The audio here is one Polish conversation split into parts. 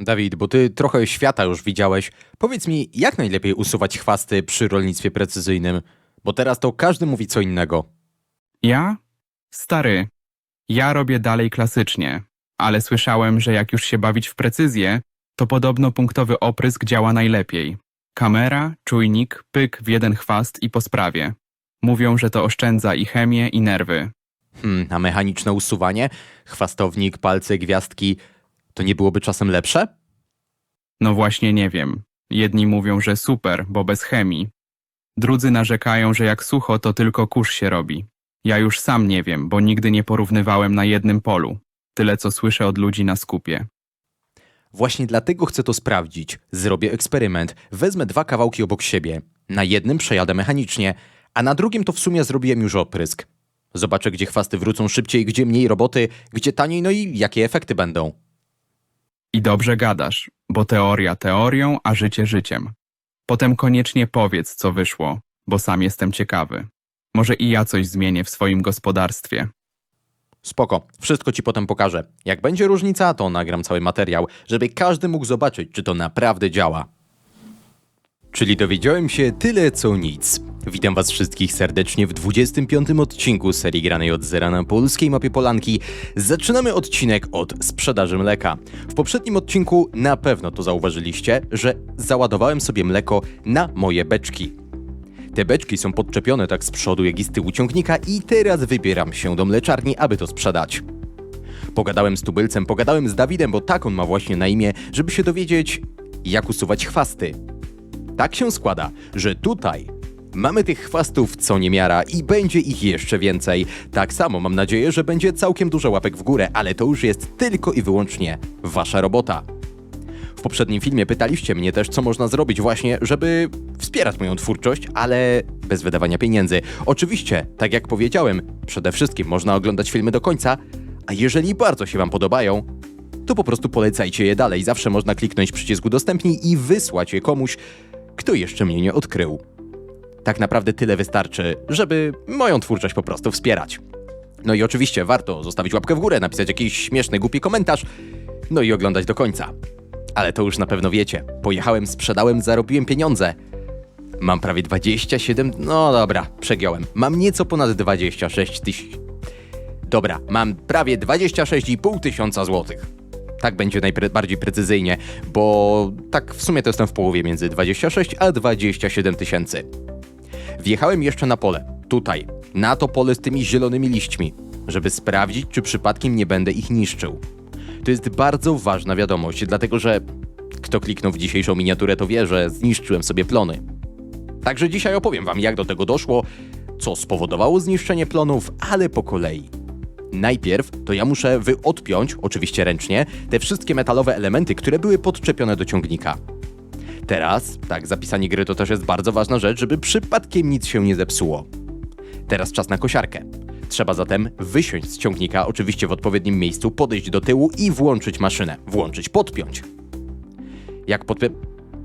Dawid, bo ty trochę świata już widziałeś. Powiedz mi, jak najlepiej usuwać chwasty przy rolnictwie precyzyjnym? Bo teraz to każdy mówi co innego. Ja? Stary, ja robię dalej klasycznie, ale słyszałem, że jak już się bawić w precyzję, to podobno punktowy oprysk działa najlepiej. Kamera, czujnik, pyk w jeden chwast i po sprawie. Mówią, że to oszczędza i chemię, i nerwy. Hmm, a mechaniczne usuwanie? Chwastownik, palce, gwiazdki. To nie byłoby czasem lepsze? No właśnie nie wiem. Jedni mówią, że super, bo bez chemii. Drudzy narzekają, że jak sucho, to tylko kurz się robi. Ja już sam nie wiem, bo nigdy nie porównywałem na jednym polu. Tyle, co słyszę od ludzi na skupie. Właśnie dlatego chcę to sprawdzić. Zrobię eksperyment. Wezmę dwa kawałki obok siebie. Na jednym przejadę mechanicznie, a na drugim to w sumie zrobiłem już oprysk. Zobaczę, gdzie chwasty wrócą szybciej, gdzie mniej roboty, gdzie taniej, no i jakie efekty będą. I dobrze gadasz, bo teoria teorią, a życie życiem. Potem koniecznie powiedz, co wyszło, bo sam jestem ciekawy. Może i ja coś zmienię w swoim gospodarstwie. Spoko, wszystko ci potem pokażę. Jak będzie różnica, to nagram cały materiał, żeby każdy mógł zobaczyć, czy to naprawdę działa. Czyli dowiedziałem się tyle co nic. Witam was wszystkich serdecznie w 25 odcinku serii granej od zera na polskiej mapie Polanki. Zaczynamy odcinek od sprzedaży mleka. W poprzednim odcinku na pewno to zauważyliście, że załadowałem sobie mleko na moje beczki. Te beczki są podczepione tak z przodu, jak i z tyłu ciągnika i teraz wybieram się do mleczarni, aby to sprzedać. Pogadałem z tubylcem, pogadałem z Dawidem, bo tak on ma właśnie na imię, żeby się dowiedzieć, jak usuwać chwasty. Tak się składa, że tutaj mamy tych chwastów co niemiara i będzie ich jeszcze więcej. Tak samo mam nadzieję, że będzie całkiem dużo łapek w górę, ale to już jest tylko i wyłącznie wasza robota. W poprzednim filmie pytaliście mnie też, co można zrobić właśnie, żeby wspierać moją twórczość, ale bez wydawania pieniędzy. Oczywiście, tak jak powiedziałem, przede wszystkim można oglądać filmy do końca, a jeżeli bardzo się Wam podobają, to po prostu polecajcie je dalej. Zawsze można kliknąć przycisk udostępnij i wysłać je komuś, kto jeszcze mnie nie odkrył. Tak naprawdę tyle wystarczy, żeby moją twórczość po prostu wspierać. No i oczywiście warto zostawić łapkę w górę, napisać jakiś śmieszny, głupi komentarz, no i oglądać do końca. Ale to już na pewno wiecie. Pojechałem, sprzedałem, zarobiłem pieniądze. Mam prawie 27. No dobra, przegiąłem. Mam nieco ponad 26 tysięcy. Dobra, mam prawie 26,5 tysiąca złotych. Tak będzie najbardziej precyzyjnie, bo tak w sumie to jestem w połowie między 26 a 27 tysięcy. Wjechałem jeszcze na pole, tutaj, na to pole z tymi zielonymi liśćmi, żeby sprawdzić, czy przypadkiem nie będę ich niszczył. To jest bardzo ważna wiadomość, dlatego że kto kliknął w dzisiejszą miniaturę, to wie, że zniszczyłem sobie plony. Także dzisiaj opowiem Wam, jak do tego doszło, co spowodowało zniszczenie plonów, ale po kolei. Najpierw to ja muszę wyodpiąć, oczywiście ręcznie, te wszystkie metalowe elementy, które były podczepione do ciągnika. Teraz, tak, zapisanie gry to też jest bardzo ważna rzecz, żeby przypadkiem nic się nie zepsuło. Teraz czas na kosiarkę. Trzeba zatem wysiąść z ciągnika, oczywiście w odpowiednim miejscu, podejść do tyłu i włączyć maszynę. Włączyć, podpiąć. Jak podpię...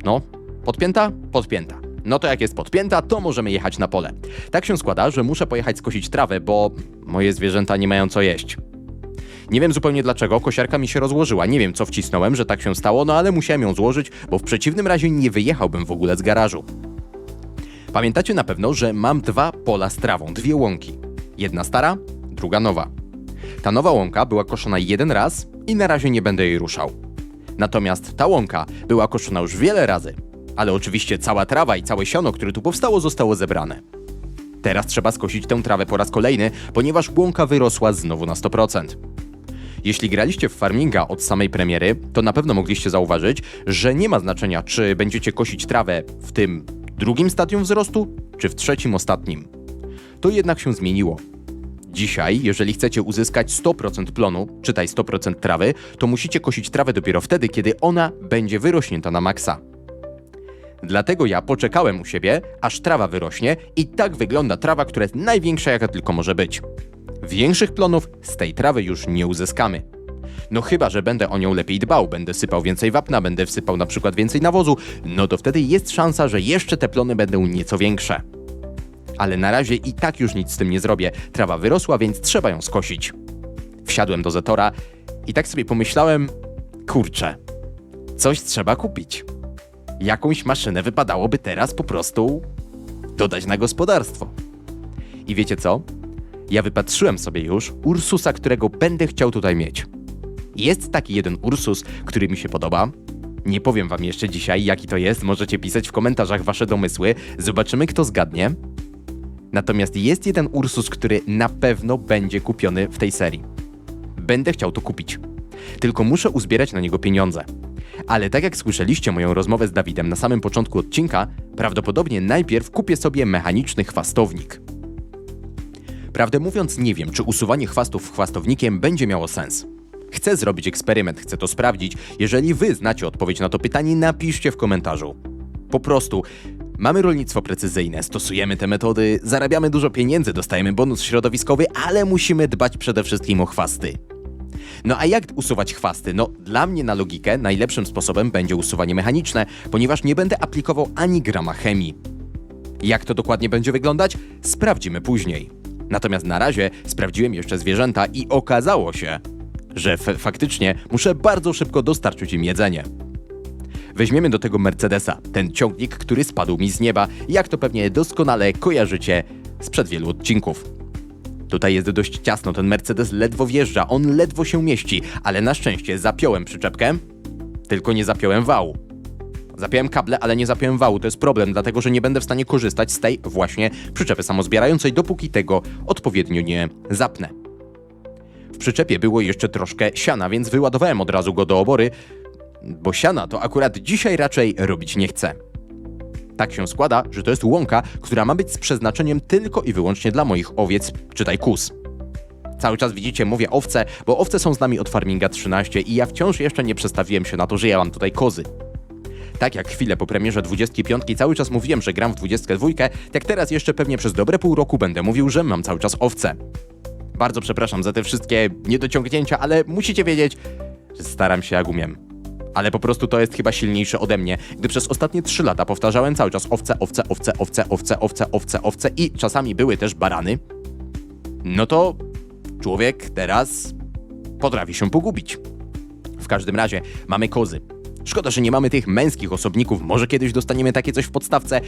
No, podpięta? Podpięta. No to jak jest podpięta, to możemy jechać na pole. Tak się składa, że muszę pojechać skosić trawę, bo moje zwierzęta nie mają co jeść. Nie wiem zupełnie dlaczego, kosiarka mi się rozłożyła. Nie wiem co wcisnąłem, że tak się stało, no ale musiałem ją złożyć, bo w przeciwnym razie nie wyjechałbym w ogóle z garażu. Pamiętacie na pewno, że mam dwa pola z trawą, dwie łąki. Jedna stara, druga nowa. Ta nowa łąka była koszona jeden raz i na razie nie będę jej ruszał. Natomiast ta łąka była koszona już wiele razy, ale oczywiście cała trawa i całe siono, które tu powstało, zostało zebrane. Teraz trzeba skosić tę trawę po raz kolejny, ponieważ łąka wyrosła znowu na 100%. Jeśli graliście w farminga od samej premiery, to na pewno mogliście zauważyć, że nie ma znaczenia, czy będziecie kosić trawę w tym drugim stadium wzrostu, czy w trzecim ostatnim. To jednak się zmieniło. Dzisiaj, jeżeli chcecie uzyskać 100% plonu, czytaj 100% trawy, to musicie kosić trawę dopiero wtedy, kiedy ona będzie wyrośnięta na maksa. Dlatego ja poczekałem u siebie, aż trawa wyrośnie i tak wygląda trawa, która jest największa jaka tylko może być. Większych plonów z tej trawy już nie uzyskamy. No chyba, że będę o nią lepiej dbał, będę sypał więcej wapna, będę wsypał na przykład więcej nawozu, no to wtedy jest szansa, że jeszcze te plony będą nieco większe. Ale na razie i tak już nic z tym nie zrobię. Trawa wyrosła, więc trzeba ją skosić. Wsiadłem do Zetora i tak sobie pomyślałem, kurczę, coś trzeba kupić. Jakąś maszynę wypadałoby teraz po prostu dodać na gospodarstwo. I wiecie co? Ja wypatrzyłem sobie już Ursusa, którego będę chciał tutaj mieć. Jest taki jeden Ursus, który mi się podoba. Nie powiem wam jeszcze dzisiaj, jaki to jest. Możecie pisać w komentarzach wasze domysły. Zobaczymy, kto zgadnie. Natomiast jest jeden Ursus, który na pewno będzie kupiony w tej serii. Będę chciał to kupić. Tylko muszę uzbierać na niego pieniądze. Ale tak jak słyszeliście moją rozmowę z Dawidem na samym początku odcinka, prawdopodobnie najpierw kupię sobie mechaniczny chwastownik. Prawdę mówiąc, nie wiem, czy usuwanie chwastów chwastownikiem będzie miało sens. Chcę zrobić eksperyment, chcę to sprawdzić. Jeżeli wy znacie odpowiedź na to pytanie, napiszcie w komentarzu. Po prostu, mamy rolnictwo precyzyjne, stosujemy te metody, zarabiamy dużo pieniędzy, dostajemy bonus środowiskowy, ale musimy dbać przede wszystkim o chwasty. No a jak usuwać chwasty? No, dla mnie na logikę najlepszym sposobem będzie usuwanie mechaniczne, ponieważ nie będę aplikował ani grama chemii. Jak to dokładnie będzie wyglądać? Sprawdzimy później. Natomiast na razie sprawdziłem jeszcze zwierzęta i okazało się, że faktycznie muszę bardzo szybko dostarczyć im jedzenie. Weźmiemy do tego Mercedesa, ten ciągnik, który spadł mi z nieba, jak to pewnie doskonale kojarzycie sprzed wielu odcinków. Tutaj jest dość ciasno, ten Mercedes ledwo wjeżdża, on ledwo się mieści, ale na szczęście zapiąłem przyczepkę, tylko nie zapiąłem wału. Zapiąłem kable, ale nie zapiąłem wału. To jest problem, dlatego że nie będę w stanie korzystać z tej właśnie przyczepy samozbierającej, dopóki tego odpowiednio nie zapnę. W przyczepie było jeszcze troszkę siana, więc wyładowałem od razu go do obory, bo siana to akurat dzisiaj raczej robić nie chcę. Tak się składa, że to jest łąka, która ma być z przeznaczeniem tylko i wyłącznie dla moich owiec, czytaj kus. Cały czas widzicie, mówię owce, bo owce są z nami od Farminga 13 i ja wciąż jeszcze nie przestawiłem się na to, że ja mam tutaj kozy. Tak jak chwilę po premierze 25 cały czas mówiłem, że gram w 22, tak teraz jeszcze pewnie przez dobre pół roku będę mówił, że mam cały czas owce. Bardzo przepraszam za te wszystkie niedociągnięcia, ale musicie wiedzieć, że staram się jak umiem. Ale po prostu to jest chyba silniejsze ode mnie, gdy przez ostatnie 3 lata powtarzałem cały czas owce, owce, owce, owce, owce, owce, owce, owce i czasami były też barany. No to człowiek teraz potrafi się pogubić. W każdym razie mamy kozy. Szkoda, że nie mamy tych męskich osobników. Może kiedyś dostaniemy takie coś w podstawce.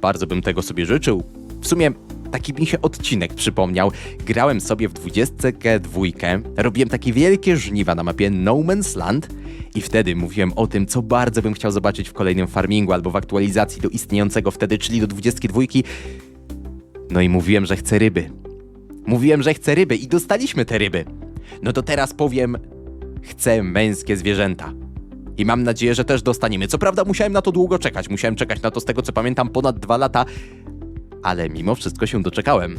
Bardzo bym tego sobie życzył. W sumie taki mi się odcinek przypomniał. Grałem sobie w 22, robiłem takie wielkie żniwa na mapie No Man's Land i wtedy mówiłem o tym, co bardzo bym chciał zobaczyć w kolejnym farmingu albo w aktualizacji do istniejącego wtedy, czyli do 22. No i mówiłem, że chcę ryby. Mówiłem, że chcę ryby i dostaliśmy te ryby. No to teraz powiem, chcę męskie zwierzęta. I mam nadzieję, że też dostaniemy. Co prawda musiałem na to długo czekać. Musiałem czekać na to z tego co pamiętam ponad dwa lata, ale mimo wszystko się doczekałem.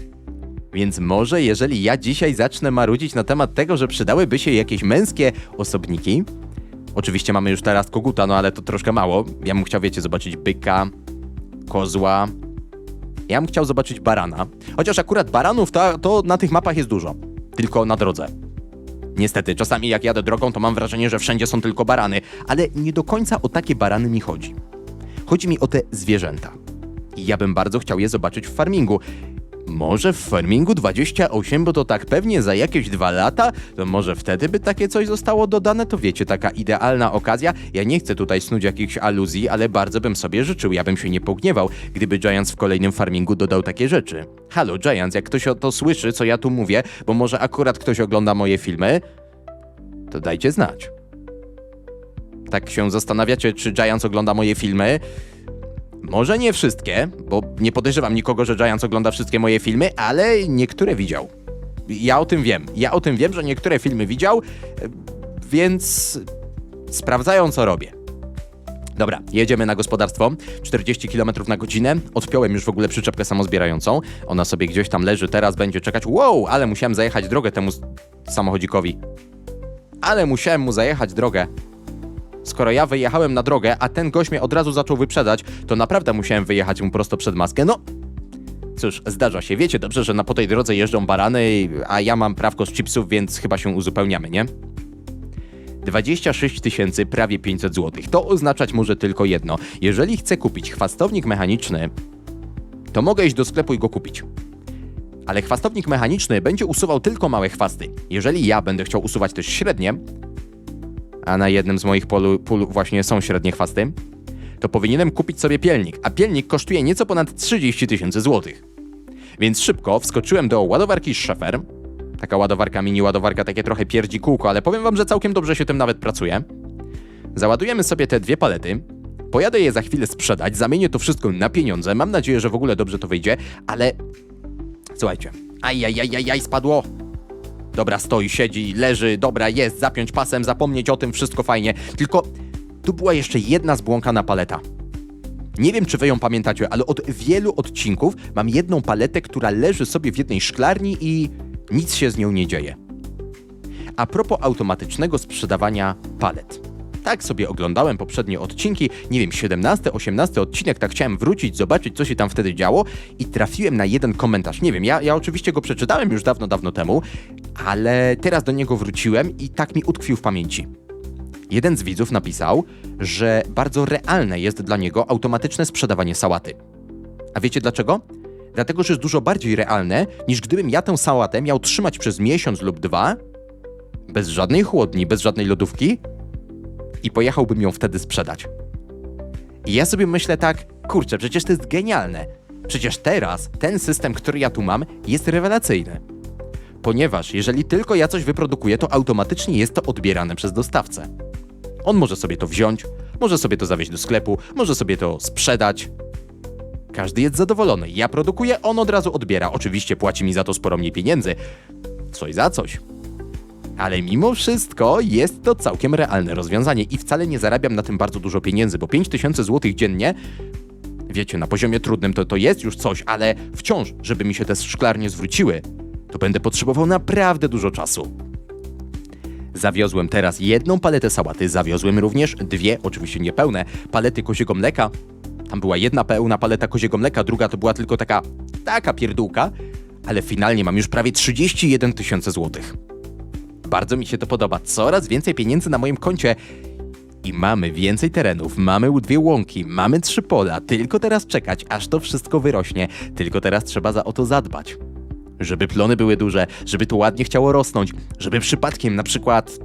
Więc może jeżeli ja dzisiaj zacznę marudzić na temat tego, że przydałyby się jakieś męskie osobniki. Oczywiście mamy już teraz koguta, no ale to troszkę mało. Ja bym chciał, wiecie, zobaczyć byka, kozła. Ja bym chciał zobaczyć barana. Chociaż akurat baranów to, to na tych mapach jest dużo. Tylko na drodze. Niestety, czasami jak jadę drogą, to mam wrażenie, że wszędzie są tylko barany, ale nie do końca o takie barany mi chodzi. Chodzi mi o te zwierzęta. I ja bym bardzo chciał je zobaczyć w farmingu. Może w farmingu 28, bo to tak pewnie za jakieś dwa lata, to może wtedy by takie coś zostało dodane, to wiecie, taka idealna okazja. Ja nie chcę tutaj snuć jakichś aluzji, ale bardzo bym sobie życzył, ja bym się nie pogniewał, gdyby Giants w kolejnym farmingu dodał takie rzeczy. Halo Giants, jak ktoś o to słyszy, co ja tu mówię, bo może akurat ktoś ogląda moje filmy, to dajcie znać. Tak się zastanawiacie, czy Giants ogląda moje filmy? Może nie wszystkie, bo nie podejrzewam nikogo, że Giants ogląda wszystkie moje filmy, ale niektóre widział. Ja o tym wiem. Ja o tym wiem, że niektóre filmy widział, więc sprawdzają, co robię. Dobra, jedziemy na gospodarstwo. 40 km na godzinę. Odpiąłem już w ogóle przyczepkę samozbierającą. Ona sobie gdzieś tam leży, teraz będzie czekać. Wow, ale musiałem zajechać drogę temu samochodzikowi. Ale musiałem mu zajechać drogę. Skoro ja wyjechałem na drogę, a ten gość mnie od razu zaczął wyprzedać, to naprawdę musiałem wyjechać mu prosto przed maskę. No, cóż, zdarza się. Wiecie dobrze, że na po tej drodze jeżdżą barany, a ja mam prawko z chipsów, więc chyba się uzupełniamy, nie? 26 tysięcy, prawie 500 zł. To oznaczać może tylko jedno. Jeżeli chcę kupić chwastownik mechaniczny, to mogę iść do sklepu i go kupić. Ale chwastownik mechaniczny będzie usuwał tylko małe chwasty. Jeżeli ja będę chciał usuwać też średnie, a na jednym z moich polu, pól właśnie są średnie chwasty, to powinienem kupić sobie pielnik, a pielnik kosztuje nieco ponad 30 tysięcy złotych. Więc szybko wskoczyłem do ładowarki Schaeffer. Taka ładowarka, mini ładowarka, takie trochę pierdzi kółko, ale powiem wam, że całkiem dobrze się tym nawet pracuje. Załadujemy sobie te dwie palety. Pojadę je za chwilę sprzedać, zamienię to wszystko na pieniądze. Mam nadzieję, że w ogóle dobrze to wyjdzie, ale słuchajcie. Ajajajajaj, spadło. Dobra, stoi, siedzi, leży, dobra, jest, zapiąć pasem, zapomnieć o tym, wszystko fajnie. Tylko tu była jeszcze jedna zbłąkana paleta. Nie wiem, czy wy ją pamiętacie, ale od wielu odcinków mam jedną paletę, która leży sobie w jednej szklarni i nic się z nią nie dzieje. A propos automatycznego sprzedawania palet. Tak sobie oglądałem poprzednie odcinki, nie wiem, 17, 18 odcinek, tak chciałem wrócić, zobaczyć, co się tam wtedy działo i trafiłem na jeden komentarz. Nie wiem, ja, ja oczywiście go przeczytałem już dawno, dawno temu, ale teraz do niego wróciłem i tak mi utkwił w pamięci. Jeden z widzów napisał, że bardzo realne jest dla niego automatyczne sprzedawanie sałaty. A wiecie dlaczego? Dlatego, że jest dużo bardziej realne, niż gdybym ja tę sałatę miał trzymać przez miesiąc lub dwa, bez żadnej chłodni, bez żadnej lodówki i pojechałbym ją wtedy sprzedać. I ja sobie myślę tak, kurczę, przecież to jest genialne. Przecież teraz ten system, który ja tu mam, jest rewelacyjny. Ponieważ jeżeli tylko ja coś wyprodukuję, to automatycznie jest to odbierane przez dostawcę. On może sobie to wziąć, może sobie to zawieźć do sklepu, może sobie to sprzedać. Każdy jest zadowolony. Ja produkuję, on od razu odbiera. Oczywiście płaci mi za to sporo mniej pieniędzy. Coś za coś. Ale mimo wszystko jest to całkiem realne rozwiązanie i wcale nie zarabiam na tym bardzo dużo pieniędzy, bo 5000 zł dziennie, wiecie, na poziomie trudnym to, to jest już coś, ale wciąż, żeby mi się te szklarnie zwróciły, to będę potrzebował naprawdę dużo czasu. Zawiozłem teraz jedną paletę sałaty, zawiozłem również dwie, oczywiście niepełne, palety koziego mleka. Tam była jedna pełna paleta koziego mleka, druga to była tylko taka, taka pierdółka, ale finalnie mam już prawie 31 tysięcy złotych. Bardzo mi się to podoba, coraz więcej pieniędzy na moim koncie i mamy więcej terenów, mamy dwie łąki, mamy trzy pola, tylko teraz czekać, aż to wszystko wyrośnie, tylko teraz trzeba za o to zadbać żeby plony były duże, żeby to ładnie chciało rosnąć, żeby przypadkiem na przykład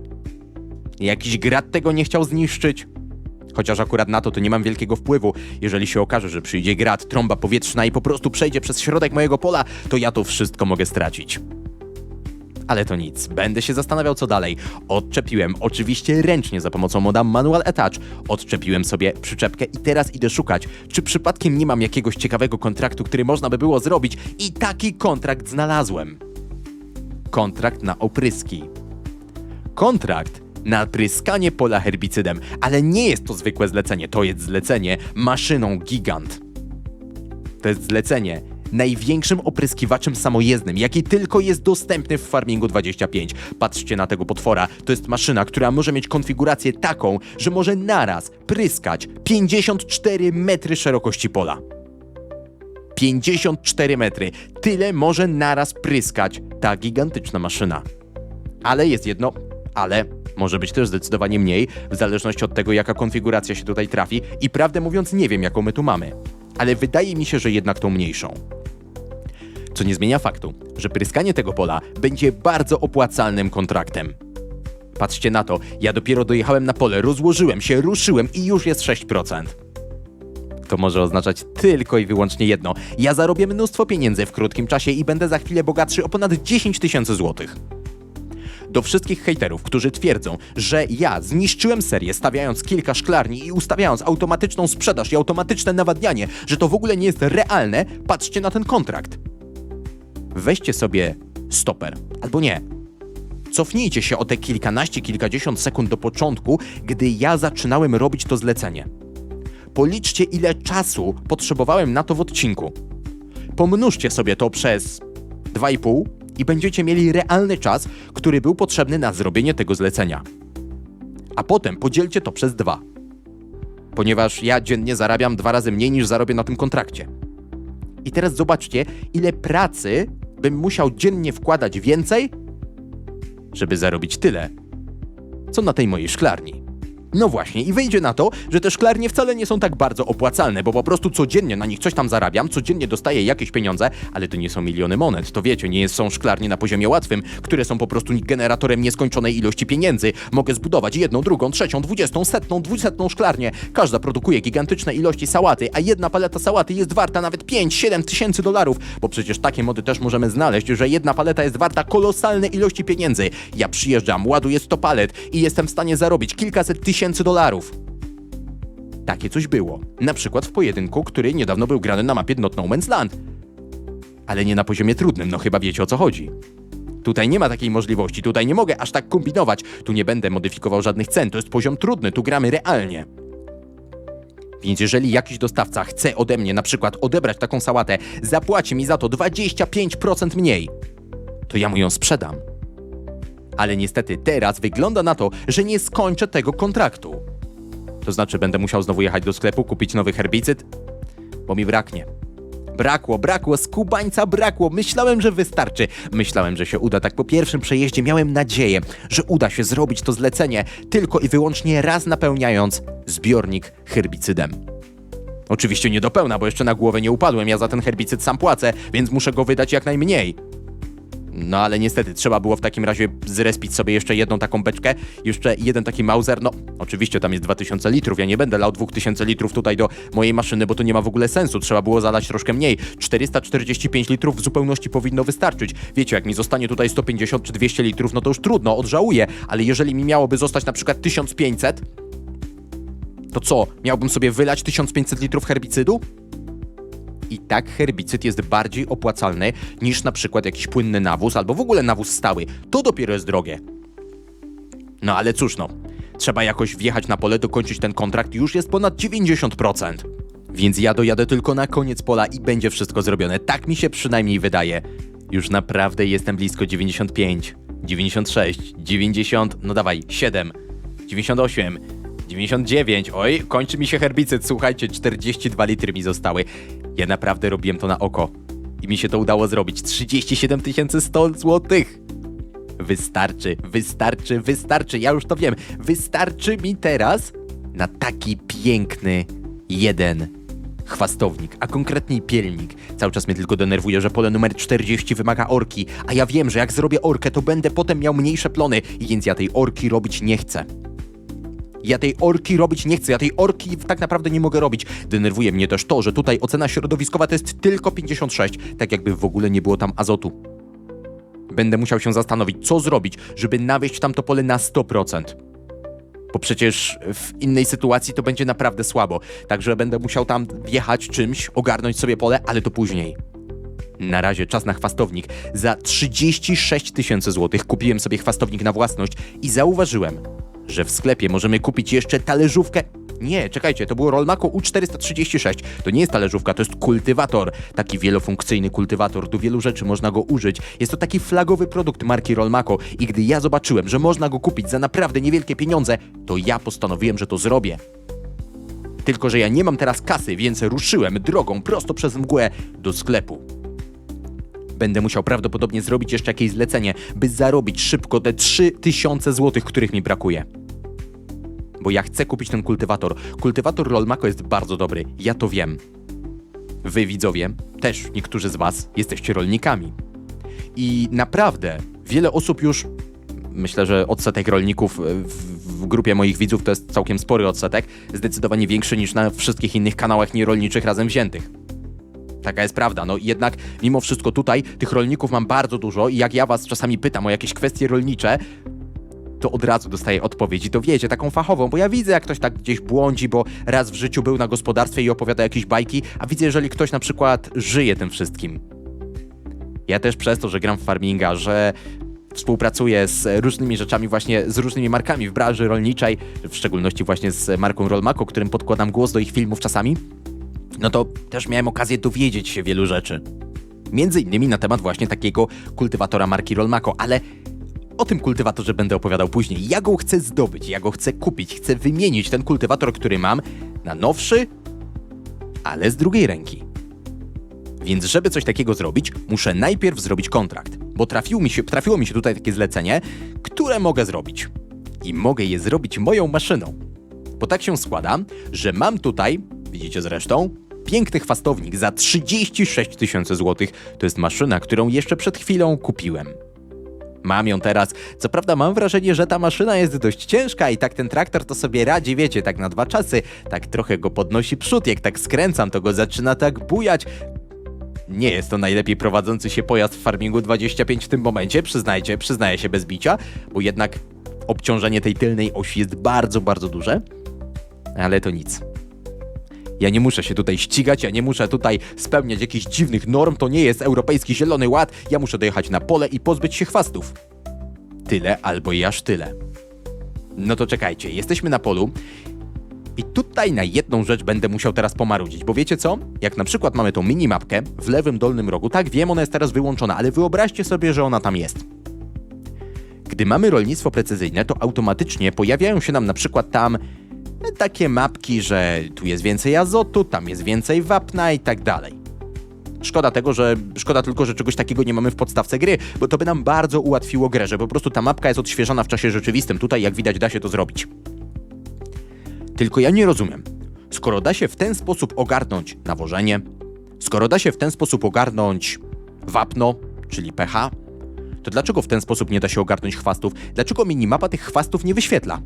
jakiś grat tego nie chciał zniszczyć. Chociaż akurat na to to nie mam wielkiego wpływu. Jeżeli się okaże, że przyjdzie grat, trąba powietrzna i po prostu przejdzie przez środek mojego pola, to ja to wszystko mogę stracić. Ale to nic, będę się zastanawiał co dalej. Odczepiłem, oczywiście ręcznie za pomocą moda Manual Attach, odczepiłem sobie przyczepkę i teraz idę szukać, czy przypadkiem nie mam jakiegoś ciekawego kontraktu, który można by było zrobić i taki kontrakt znalazłem. Kontrakt na opryski. Kontrakt na pryskanie pola herbicydem, ale nie jest to zwykłe zlecenie, to jest zlecenie maszyną gigant. To jest zlecenie największym opryskiwaczem samojezdnym, jaki tylko jest dostępny w Farmingu 25. Patrzcie na tego potwora. To jest maszyna, która może mieć konfigurację taką, że może naraz pryskać 54 metry szerokości pola. 54 metry. Tyle może naraz pryskać ta gigantyczna maszyna. Ale jest jedno, ale może być też zdecydowanie mniej, w zależności od tego, jaka konfiguracja się tutaj trafi i prawdę mówiąc nie wiem, jaką my tu mamy. Ale wydaje mi się, że jednak tą mniejszą. Co nie zmienia faktu, że pryskanie tego pola będzie bardzo opłacalnym kontraktem. Patrzcie na to, ja dopiero dojechałem na pole, rozłożyłem się, ruszyłem i już jest 6%. To może oznaczać tylko i wyłącznie jedno. Ja zarobię mnóstwo pieniędzy w krótkim czasie i będę za chwilę bogatszy o ponad 10 tysięcy złotych. Do wszystkich hejterów, którzy twierdzą, że ja zniszczyłem serię stawiając kilka szklarni i ustawiając automatyczną sprzedaż i automatyczne nawadnianie, że to w ogóle nie jest realne, patrzcie na ten kontrakt. Weźcie sobie stoper, albo nie. Cofnijcie się o te kilkanaście, kilkadziesiąt sekund do początku, gdy ja zaczynałem robić to zlecenie. Policzcie, ile czasu potrzebowałem na to w odcinku. Pomnóżcie sobie to przez 2,5 i będziecie mieli realny czas, który był potrzebny na zrobienie tego zlecenia. A potem podzielcie to przez dwa. Ponieważ ja dziennie zarabiam dwa razy mniej niż zarobię na tym kontrakcie. I teraz zobaczcie, ile pracy bym musiał dziennie wkładać więcej, żeby zarobić tyle, co na tej mojej szklarni. No właśnie, i wyjdzie na to, że te szklarnie wcale nie są tak bardzo opłacalne, bo po prostu codziennie na nich coś tam zarabiam, codziennie dostaję jakieś pieniądze, ale to nie są miliony monet. To wiecie, nie są szklarnie na poziomie łatwym, które są po prostu generatorem nieskończonej ilości pieniędzy. Mogę zbudować jedną, drugą, trzecią, dwudziestą, setną, dwusetną szklarnię. Każda produkuje gigantyczne ilości sałaty, a jedna paleta sałaty jest warta nawet 5-7 tysięcy dolarów, bo przecież takie mody też możemy znaleźć, że jedna paleta jest warta kolosalne ilości pieniędzy. Ja przyjeżdżam, ładuję 100 palet i jestem w stanie zarobić kilkaset tysięcy dolarów. Takie coś było. Na przykład w pojedynku, który niedawno był grany na mapie Not No Man's Land. Ale nie na poziomie trudnym, no chyba wiecie o co chodzi. Tutaj nie ma takiej możliwości, tutaj nie mogę aż tak kombinować, tu nie będę modyfikował żadnych cen, to jest poziom trudny, tu gramy realnie. Więc jeżeli jakiś dostawca chce ode mnie na przykład odebrać taką sałatę, zapłaci mi za to 25% mniej, to ja mu ją sprzedam. Ale niestety teraz wygląda na to, że nie skończę tego kontraktu. To znaczy będę musiał znowu jechać do sklepu, kupić nowy herbicyd, bo mi braknie. Brakło, brakło, skubańca brakło. Myślałem, że wystarczy. Myślałem, że się uda. Tak po pierwszym przejeździe miałem nadzieję, że uda się zrobić to zlecenie tylko i wyłącznie raz napełniając zbiornik herbicydem. Oczywiście nie do pełna, bo jeszcze na głowę nie upadłem. Ja za ten herbicyd sam płacę, więc muszę go wydać jak najmniej. No ale niestety trzeba było w takim razie zrespić sobie jeszcze jedną taką beczkę, jeszcze jeden taki Mauser, no oczywiście tam jest 2000 litrów, ja nie będę lał 2000 litrów tutaj do mojej maszyny, bo to nie ma w ogóle sensu, trzeba było zalać troszkę mniej, 445 litrów w zupełności powinno wystarczyć. Wiecie, jak mi zostanie tutaj 150 czy 200 litrów, no to już trudno, odżałuję, ale jeżeli mi miałoby zostać na przykład 1500, to co, miałbym sobie wylać 1500 litrów herbicydu? I tak herbicyd jest bardziej opłacalny niż na przykład jakiś płynny nawóz albo w ogóle nawóz stały. To dopiero jest drogie. No ale cóż no, trzeba jakoś wjechać na pole, dokończyć ten kontrakt już jest ponad 90%. Więc ja dojadę tylko na koniec pola i będzie wszystko zrobione. Tak mi się przynajmniej wydaje. Już naprawdę jestem blisko 95, 96, 90, no dawaj, 7, 98, 99. Oj, kończy mi się herbicyd, słuchajcie, 42 litry mi zostały. Ja naprawdę robiłem to na oko. I mi się to udało zrobić. 37 100 złotych. Wystarczy, wystarczy, wystarczy, ja już to wiem. Wystarczy mi teraz na taki piękny jeden chwastownik, a konkretniej pielnik. Cały czas mnie tylko denerwuje, że pole numer 40 wymaga orki, a ja wiem, że jak zrobię orkę, to będę potem miał mniejsze plony, więc ja tej orki robić nie chcę. Ja tej orki robić nie chcę, ja tej orki tak naprawdę nie mogę robić. Denerwuje mnie też to, że tutaj ocena środowiskowa to jest tylko 56, tak jakby w ogóle nie było tam azotu. Będę musiał się zastanowić, co zrobić, żeby nawieść tamto pole na 100%. Bo przecież w innej sytuacji to będzie naprawdę słabo. Także będę musiał tam wjechać czymś, ogarnąć sobie pole, ale to później. Na razie czas na chwastownik. Za 36 tysięcy złotych kupiłem sobie chwastownik na własność i zauważyłem, że w sklepie możemy kupić jeszcze talerzówkę. Nie, czekajcie, to było Rolmako U436. To nie jest talerzówka, to jest kultywator. Taki wielofunkcyjny kultywator, do wielu rzeczy można go użyć. Jest to taki flagowy produkt marki Rolmako i gdy ja zobaczyłem, że można go kupić za naprawdę niewielkie pieniądze, to ja postanowiłem, że to zrobię. Tylko, że ja nie mam teraz kasy, więc ruszyłem drogą prosto przez mgłę do sklepu. Będę musiał prawdopodobnie zrobić jeszcze jakieś zlecenie, by zarobić szybko te 3000 zł, których mi brakuje. Bo ja chcę kupić ten kultywator. Kultywator Rolmako jest bardzo dobry, ja to wiem. Wy widzowie, też niektórzy z was jesteście rolnikami. I naprawdę wiele osób już, myślę, że odsetek rolników w, w grupie moich widzów to jest całkiem spory odsetek, zdecydowanie większy niż na wszystkich innych kanałach nierolniczych razem wziętych. Taka jest prawda. No jednak mimo wszystko tutaj tych rolników mam bardzo dużo i jak ja was czasami pytam o jakieś kwestie rolnicze, to od razu dostaję odpowiedź i to wiecie, taką fachową, bo ja widzę jak ktoś tak gdzieś błądzi, bo raz w życiu był na gospodarstwie i opowiada jakieś bajki, a widzę, jeżeli ktoś na przykład żyje tym wszystkim. Ja też przez to, że gram w farminga, że współpracuję z różnymi rzeczami, właśnie z różnymi markami w branży rolniczej, w szczególności właśnie z marką Rolmako, którym podkładam głos do ich filmów czasami, no to też miałem okazję dowiedzieć się wielu rzeczy. Między innymi na temat właśnie takiego kultywatora marki Rolmako, ale o tym kultywatorze będę opowiadał później. Ja go chcę zdobyć, ja go chcę kupić, chcę wymienić ten kultywator, który mam, na nowszy, ale z drugiej ręki. Więc żeby coś takiego zrobić, muszę najpierw zrobić kontrakt, bo trafiło mi się, trafiło mi się tutaj takie zlecenie, które mogę zrobić. I mogę je zrobić moją maszyną. Bo tak się składa, że mam tutaj, widzicie zresztą, piękny chwastownik za 36 tysięcy złotych. To jest maszyna, którą jeszcze przed chwilą kupiłem. Mam ją teraz. Co prawda mam wrażenie, że ta maszyna jest dość ciężka i tak ten traktor to sobie radzi, wiecie, tak na dwa czasy. Tak trochę go podnosi przód, jak tak skręcam, to go zaczyna tak bujać. Nie jest to najlepiej prowadzący się pojazd w Farmingu 25 w tym momencie, przyznajcie, przyznaję się bez bicia, bo jednak obciążenie tej tylnej osi jest bardzo, bardzo duże. Ale to nic. Ja nie muszę się tutaj ścigać, ja nie muszę tutaj spełniać jakichś dziwnych norm, to nie jest europejski zielony ład, ja muszę dojechać na pole i pozbyć się chwastów. Tyle albo i aż tyle. No to czekajcie, jesteśmy na polu i tutaj na jedną rzecz będę musiał teraz pomarudzić, bo wiecie co? Jak na przykład mamy tą minimapkę w lewym dolnym rogu, tak wiem, ona jest teraz wyłączona, ale wyobraźcie sobie, że ona tam jest. Gdy mamy rolnictwo precyzyjne, to automatycznie pojawiają się nam na przykład tam takie mapki, że tu jest więcej azotu, tam jest więcej wapna i tak dalej. Szkoda tego, że. Szkoda tylko, że czegoś takiego nie mamy w podstawce gry, bo to by nam bardzo ułatwiło grę, że po prostu ta mapka jest odświeżona w czasie rzeczywistym. Tutaj, jak widać, da się to zrobić. Tylko ja nie rozumiem. Skoro da się w ten sposób ogarnąć nawożenie, skoro da się w ten sposób ogarnąć wapno, czyli pH, to dlaczego w ten sposób nie da się ogarnąć chwastów? Dlaczego minimapa tych chwastów nie wyświetla?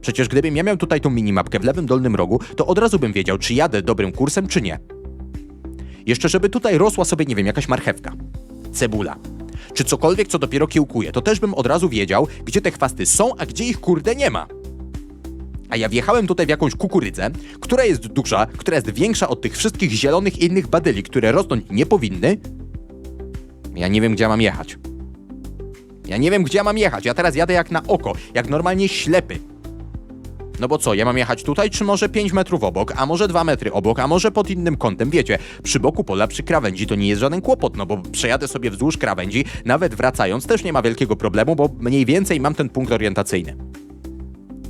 Przecież gdybym ja miał tutaj tą minimapkę w lewym dolnym rogu, to od razu bym wiedział, czy jadę dobrym kursem, czy nie. Jeszcze żeby tutaj rosła sobie, nie wiem, jakaś marchewka, cebula, czy cokolwiek, co dopiero kiełkuje, to też bym od razu wiedział, gdzie te chwasty są, a gdzie ich kurde nie ma. A ja wjechałem tutaj w jakąś kukurydzę, która jest duża, która jest większa od tych wszystkich zielonych innych badyli, które rosnąć nie powinny. Ja nie wiem, gdzie mam jechać. Ja nie wiem, gdzie mam jechać. Ja teraz jadę jak na oko, jak normalnie ślepy. No bo co, ja mam jechać tutaj, czy może 5 metrów obok, a może 2 metry obok, a może pod innym kątem? Wiecie, przy boku pola, przy krawędzi to nie jest żaden kłopot, no bo przejadę sobie wzdłuż krawędzi, nawet wracając też nie ma wielkiego problemu, bo mniej więcej mam ten punkt orientacyjny.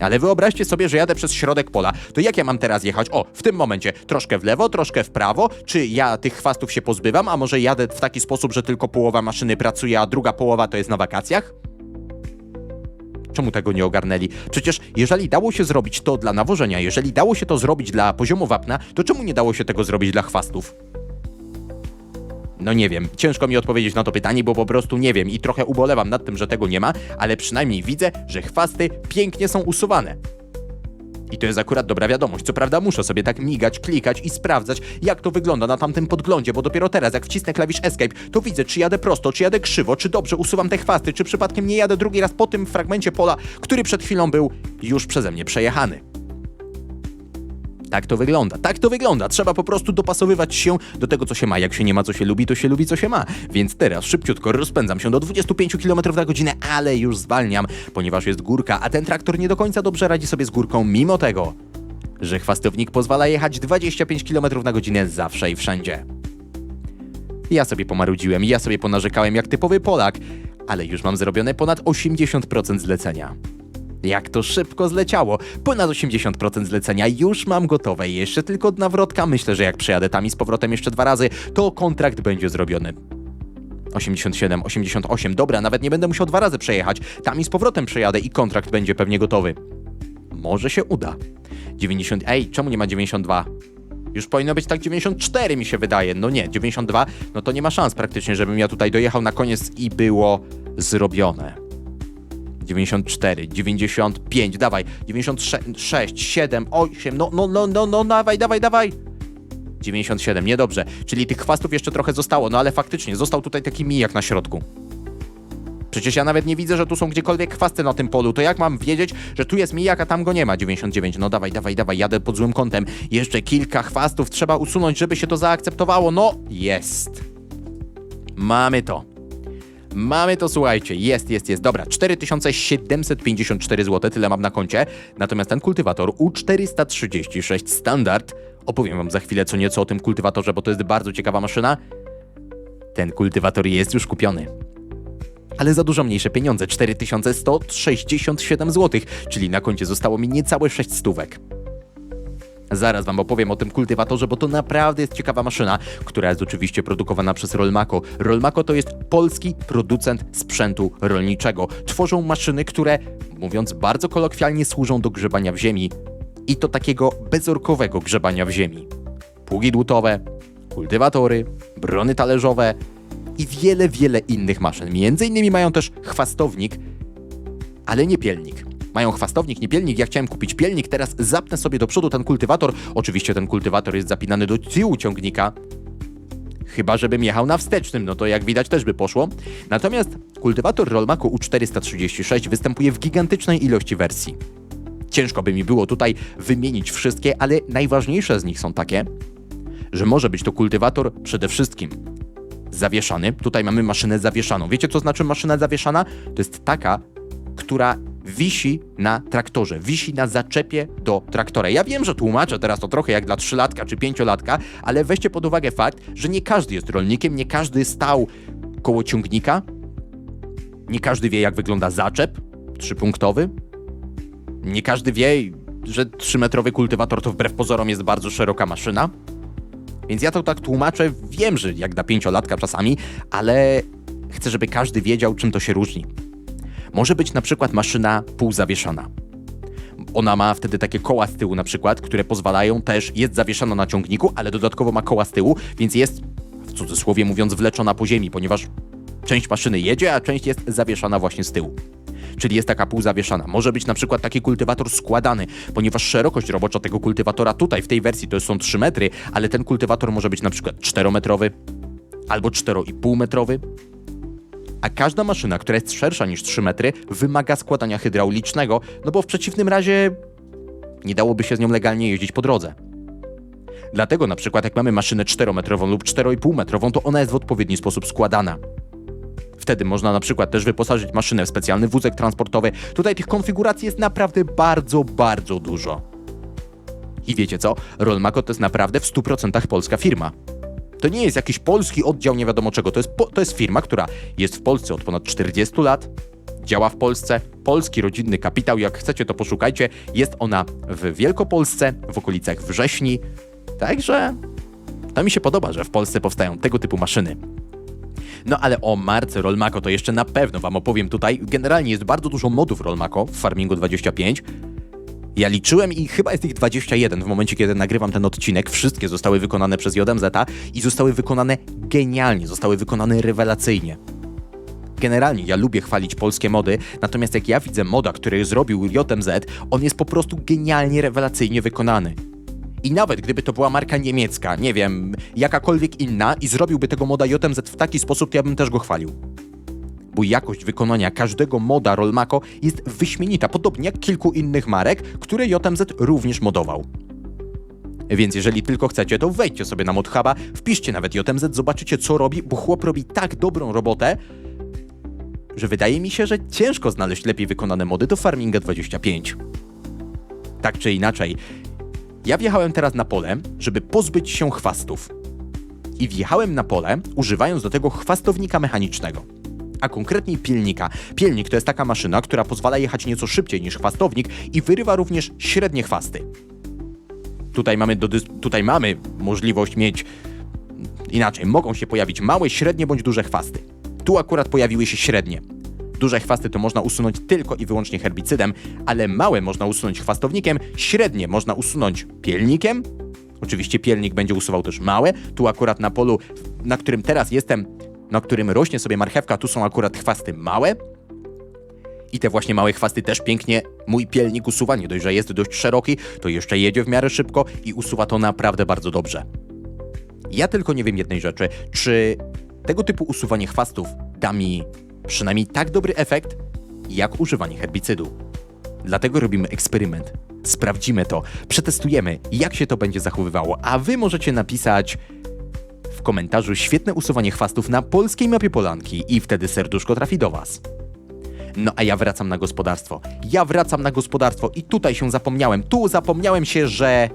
Ale wyobraźcie sobie, że jadę przez środek pola. To jak ja mam teraz jechać? O, w tym momencie troszkę w lewo, troszkę w prawo. Czy ja tych chwastów się pozbywam, a może jadę w taki sposób, że tylko połowa maszyny pracuje, a druga połowa to jest na wakacjach? Czemu tego nie ogarnęli? Przecież jeżeli dało się zrobić to dla nawożenia, jeżeli dało się to zrobić dla poziomu wapna, to czemu nie dało się tego zrobić dla chwastów? No nie wiem, ciężko mi odpowiedzieć na to pytanie, bo po prostu nie wiem i trochę ubolewam nad tym, że tego nie ma, ale przynajmniej widzę, że chwasty pięknie są usuwane. I to jest akurat dobra wiadomość. Co prawda muszę sobie tak migać, klikać i sprawdzać, jak to wygląda na tamtym podglądzie, bo dopiero teraz, jak wcisnę klawisz Escape, to widzę, czy jadę prosto, czy jadę krzywo, czy dobrze usuwam te chwasty, czy przypadkiem nie jadę drugi raz po tym fragmencie pola, który przed chwilą był już przeze mnie przejechany. Tak to wygląda, tak to wygląda. Trzeba po prostu dopasowywać się do tego, co się ma. Jak się nie ma, co się lubi, to się lubi, co się ma. Więc teraz szybciutko rozpędzam się do 25 km na godzinę, ale już zwalniam, ponieważ jest górka, a ten traktor nie do końca dobrze radzi sobie z górką, mimo tego, że chwastownik pozwala jechać 25 km na godzinę zawsze i wszędzie. Ja sobie pomarudziłem, ja sobie ponarzekałem jak typowy Polak, ale już mam zrobione ponad 80% zlecenia. Jak to szybko zleciało. Ponad 80% zlecenia już mam gotowe. Jeszcze tylko nawrotka. Myślę, że jak przejadę tam i z powrotem jeszcze dwa razy, to kontrakt będzie zrobiony. 87, 88, dobra, nawet nie będę musiał dwa razy przejechać. Tam i z powrotem przejadę i kontrakt będzie pewnie gotowy. Może się uda. 90, ej, czemu nie ma 92? Już powinno być tak 94 mi się wydaje. No nie, 92, no to nie ma szans praktycznie, żebym ja tutaj dojechał na koniec i było zrobione. 94, 95, dawaj, 96, 7, 8, no, no, no, no, no, dawaj, dawaj, dawaj. 97, niedobrze. Czyli tych chwastów jeszcze trochę zostało, no ale faktycznie został tutaj taki mijak na środku. Przecież ja nawet nie widzę, że tu są gdziekolwiek chwasty na tym polu. To jak mam wiedzieć, że tu jest mijak, a tam go nie ma? 99, no dawaj, dawaj, dawaj, jadę pod złym kątem. Jeszcze kilka chwastów trzeba usunąć, żeby się to zaakceptowało. No, jest. Mamy to. Mamy to, słuchajcie, jest, jest, jest. Dobra, 4754 zł, tyle mam na koncie. Natomiast ten kultywator U436 standard, opowiem wam za chwilę co nieco o tym kultywatorze, bo to jest bardzo ciekawa maszyna. Ten kultywator jest już kupiony. Ale za dużo mniejsze pieniądze, 4167 zł, czyli na koncie zostało mi niecałe 6 stówek. Zaraz wam opowiem o tym kultywatorze, bo to naprawdę jest ciekawa maszyna, która jest oczywiście produkowana przez Rolmako. Rolmako to jest polski producent sprzętu rolniczego. Tworzą maszyny, które, mówiąc bardzo kolokwialnie, służą do grzebania w ziemi. I to takiego bezorkowego grzebania w ziemi. Pługi dłutowe, kultywatory, brony talerzowe i wiele, wiele innych maszyn. Między innymi mają też chwastownik, ale nie pielnik. Mają chwastownik, nie pielnik. Ja chciałem kupić pielnik, teraz zapnę sobie do przodu ten kultywator. Oczywiście ten kultywator jest zapinany do tyłu ciągnika. Chyba, żebym jechał na wstecznym, no to jak widać też by poszło. Natomiast kultywator Rolmaku U436 występuje w gigantycznej ilości wersji. Ciężko by mi było tutaj wymienić wszystkie, ale najważniejsze z nich są takie, że może być to kultywator przede wszystkim zawieszany. Tutaj mamy maszynę zawieszaną. Wiecie, co znaczy maszyna zawieszana? To jest taka, która wisi na traktorze, wisi na zaczepie do traktora. Ja wiem, że tłumaczę teraz to trochę jak dla trzylatka czy pięciolatka, ale weźcie pod uwagę fakt, że nie każdy jest rolnikiem, nie każdy stał koło ciągnika, nie każdy wie, jak wygląda zaczep trzypunktowy, nie każdy wie, że trzymetrowy kultywator to wbrew pozorom jest bardzo szeroka maszyna. Więc ja to tak tłumaczę, wiem, że jak dla pięciolatka czasami, ale chcę, żeby każdy wiedział, czym to się różni. Może być na przykład maszyna półzawieszana. Ona ma wtedy takie koła z tyłu na przykład, które pozwalają też, jest zawieszona na ciągniku, ale dodatkowo ma koła z tyłu, więc jest, w cudzysłowie mówiąc, wleczona po ziemi, ponieważ część maszyny jedzie, a część jest zawieszana właśnie z tyłu. Czyli jest taka półzawieszana. Może być na przykład taki kultywator składany, ponieważ szerokość robocza tego kultywatora tutaj w tej wersji to są 3 metry, ale ten kultywator może być na przykład 4-metrowy albo 4,5 metrowy. A każda maszyna, która jest szersza niż 3 metry, wymaga składania hydraulicznego, no bo w przeciwnym razie nie dałoby się z nią legalnie jeździć po drodze. Dlatego na przykład jak mamy maszynę 4-metrową lub 4,5 metrową, to ona jest w odpowiedni sposób składana. Wtedy można na przykład też wyposażyć maszynę w specjalny wózek transportowy. Tutaj tych konfiguracji jest naprawdę bardzo, bardzo dużo. I wiecie co? Rolmako to jest naprawdę w 100% polska firma. To nie jest jakiś polski oddział nie wiadomo czego. To jest, po, to jest firma, która jest w Polsce od ponad 40 lat, działa w Polsce, polski rodzinny kapitał, jak chcecie to poszukajcie. Jest ona w Wielkopolsce, w okolicach Wrześni. Także to mi się podoba, że w Polsce powstają tego typu maszyny. No ale o marce Rolmako to jeszcze na pewno wam opowiem tutaj. Generalnie jest bardzo dużo modów Rolmako w Farmingu 25. Ja liczyłem i chyba jest ich 21 w momencie, kiedy nagrywam ten odcinek. Wszystkie zostały wykonane przez JMZ i zostały wykonane genialnie, zostały wykonane rewelacyjnie. Generalnie ja lubię chwalić polskie mody, natomiast jak ja widzę moda, który zrobił JMZ, on jest po prostu genialnie, rewelacyjnie wykonany. I nawet gdyby to była marka niemiecka, nie wiem, jakakolwiek inna i zrobiłby tego moda JMZ w taki sposób, to ja bym też go chwalił. Bo jakość wykonania każdego moda Rolmako jest wyśmienita, podobnie jak kilku innych marek, które JMZ również modował. Więc jeżeli tylko chcecie, to wejdźcie sobie na ModHuba, wpiszcie nawet JMZ, zobaczycie co robi, bo chłop robi tak dobrą robotę, że wydaje mi się, że ciężko znaleźć lepiej wykonane mody do Farminga 25. Tak czy inaczej, ja wjechałem teraz na pole, żeby pozbyć się chwastów. I wjechałem na pole, używając do tego chwastownika mechanicznego. A konkretniej pilnika. Pilnik to jest taka maszyna, która pozwala jechać nieco szybciej niż chwastownik i wyrywa również średnie chwasty. Tutaj mamy, do tutaj mamy możliwość mieć. Inaczej, mogą się pojawić małe, średnie bądź duże chwasty. Tu akurat pojawiły się średnie. Duże chwasty to można usunąć tylko i wyłącznie herbicydem, ale małe można usunąć chwastownikiem, średnie można usunąć pielnikiem. Oczywiście pielnik będzie usuwał też małe. Tu akurat na polu, na którym teraz jestem, na którym rośnie sobie marchewka, tu są akurat chwasty małe. I te właśnie małe chwasty też pięknie mój pielnik usuwa. Nie dość, że jest dość szeroki, to jeszcze jedzie w miarę szybko i usuwa to naprawdę bardzo dobrze. Ja tylko nie wiem jednej rzeczy, czy tego typu usuwanie chwastów da mi przynajmniej tak dobry efekt, jak używanie herbicydu. Dlatego robimy eksperyment. Sprawdzimy to, przetestujemy, jak się to będzie zachowywało, a wy możecie napisać komentarzu świetne usuwanie chwastów na polskiej mapie Polanki i wtedy serduszko trafi do was. No a ja wracam na gospodarstwo. Ja wracam na gospodarstwo i tutaj się zapomniałem. Tu zapomniałem się, że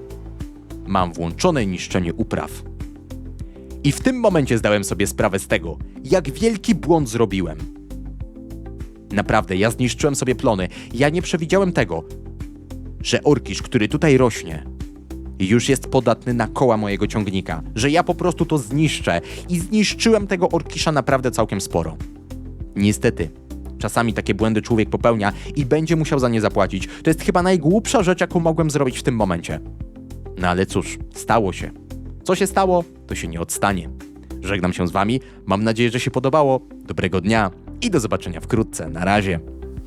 mam włączone niszczenie upraw. I w tym momencie zdałem sobie sprawę z tego, jak wielki błąd zrobiłem. Naprawdę, ja zniszczyłem sobie plony. Ja nie przewidziałem tego, że orkisz, który tutaj rośnie, już jest podatny na koła mojego ciągnika, że ja po prostu to zniszczę i zniszczyłem tego orkisza naprawdę całkiem sporo. Niestety, czasami takie błędy człowiek popełnia i będzie musiał za nie zapłacić. To jest chyba najgłupsza rzecz, jaką mogłem zrobić w tym momencie. No ale cóż, stało się. Co się stało, to się nie odstanie. Żegnam się z wami, mam nadzieję, że się podobało. Dobrego dnia i do zobaczenia wkrótce. Na razie.